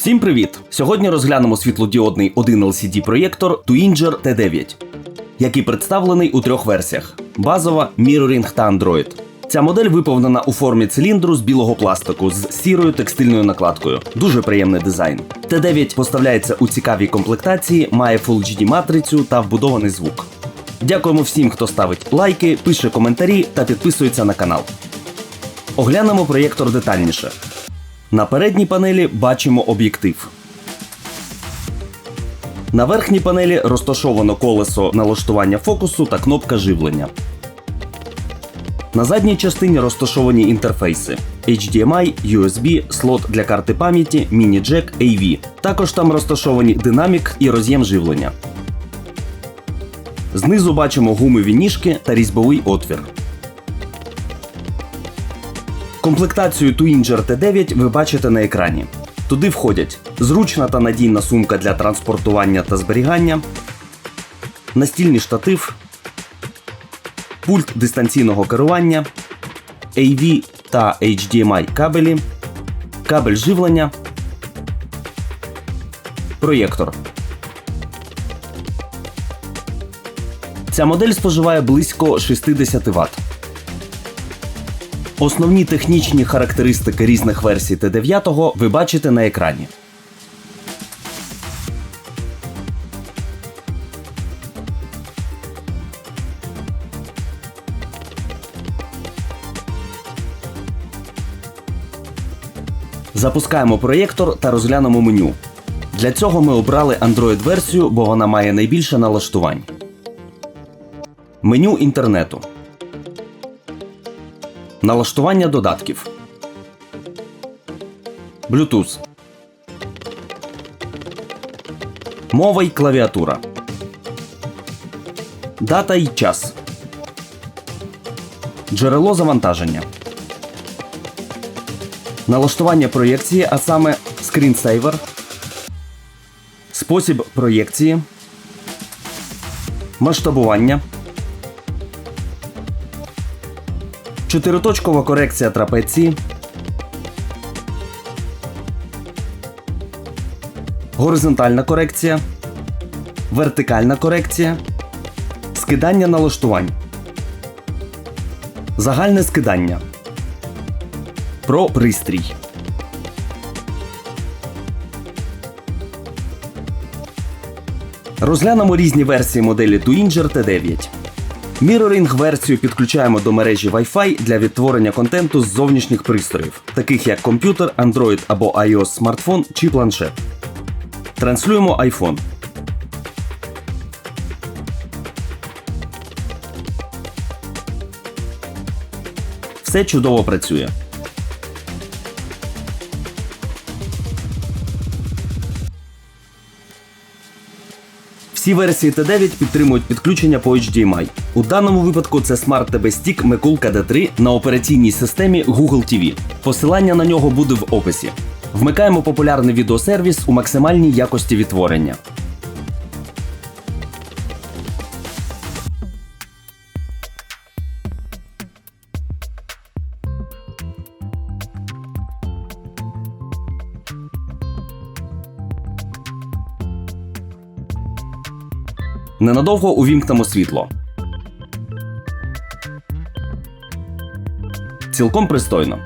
Всім привіт! Сьогодні розглянемо світлодіодний 1 LCD проєктор Twinger T9, який представлений у трьох версіях: базова, Mirroring та Android. Ця модель виповнена у формі циліндру з білого пластику з сірою текстильною накладкою. Дуже приємний дизайн. Т9 поставляється у цікавій комплектації, має Full HD матрицю та вбудований звук. Дякуємо всім, хто ставить лайки, пише коментарі та підписується на канал. Оглянемо проєктор детальніше. На передній панелі бачимо об'єктив. На верхній панелі розташовано колесо налаштування фокусу та кнопка живлення. На задній частині розташовані інтерфейси HDMI, USB, слот для карти пам'яті, міні-джек, AV. Також там розташовані динамік і роз'єм живлення. Знизу бачимо гумові ніжки та різьбовий отвір. Комплектацію Twinger T9 ви бачите на екрані. Туди входять зручна та надійна сумка для транспортування та зберігання, настільний штатив, пульт дистанційного керування, AV та HDMI кабелі, кабель живлення, проєктор. Ця модель споживає близько 60 Вт. Основні технічні характеристики різних версій Т9 ви бачите на екрані. Запускаємо проєктор та розглянемо меню. Для цього ми обрали Android-версію, бо вона має найбільше налаштувань. Меню інтернету. Налаштування додатків. Bluetooth. Мова й клавіатура. Дата й час. Джерело завантаження. Налаштування проєкції, а саме скрінсейвер. Спосіб проєкції. Масштабування. Чотириточкова корекція трапеції. Горизонтальна корекція. Вертикальна корекція. Скидання налаштувань. Загальне скидання. Про пристрій. Розглянемо різні версії моделі Twinger T9. Mirroring версію підключаємо до мережі Wi-Fi для відтворення контенту з зовнішніх пристроїв, таких як комп'ютер, Android або iOS смартфон чи планшет. Транслюємо iPhone. Все чудово працює. Всі версії Т9 підтримують підключення по HDMI. У даному випадку це Smart TV Stick Mekulka D3 на операційній системі Google TV. Посилання на нього буде в описі. Вмикаємо популярний відеосервіс у максимальній якості відтворення. Ненадовго увімкнемо світло. Цілком пристойно.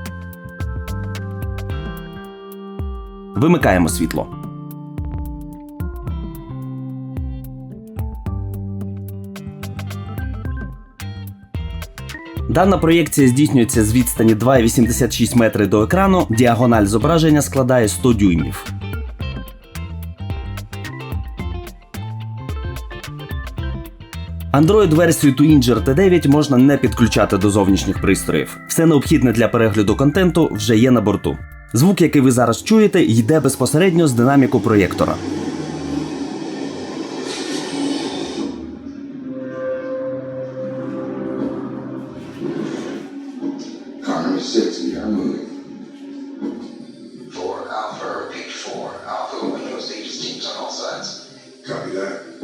Вимикаємо світло. Дана проєкція здійснюється з відстані 2,86 метри до екрану. Діагональ зображення складає 100 дюймів. Android-версію Twinger T9 можна не підключати до зовнішніх пристроїв. Все необхідне для перегляду контенту вже є на борту. Звук, який ви зараз чуєте, йде безпосередньо з динаміку проєктора. Car number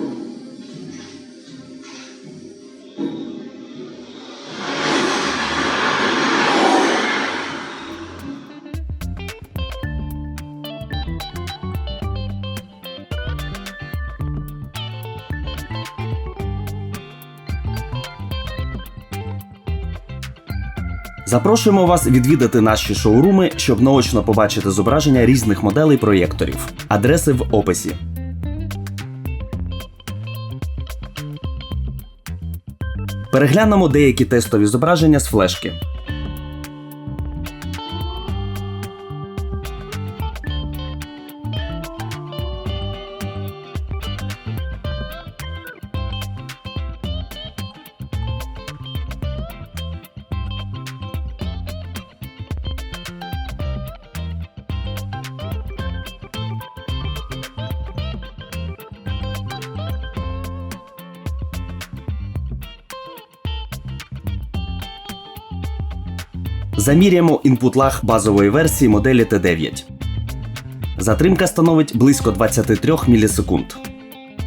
Запрошуємо вас відвідати наші шоуруми, щоб наочно побачити зображення різних моделей проєкторів. Адреси в описі. Переглянемо деякі тестові зображення з флешки. Заміряємо інпут лаг базової версії моделі Т9. Затримка становить близько 23 мілісекунд.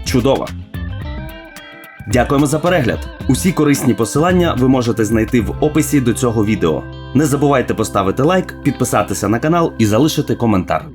Чудово! Дякуємо за перегляд! Усі корисні посилання ви можете знайти в описі до цього відео. Не забувайте поставити лайк, підписатися на канал і залишити коментар.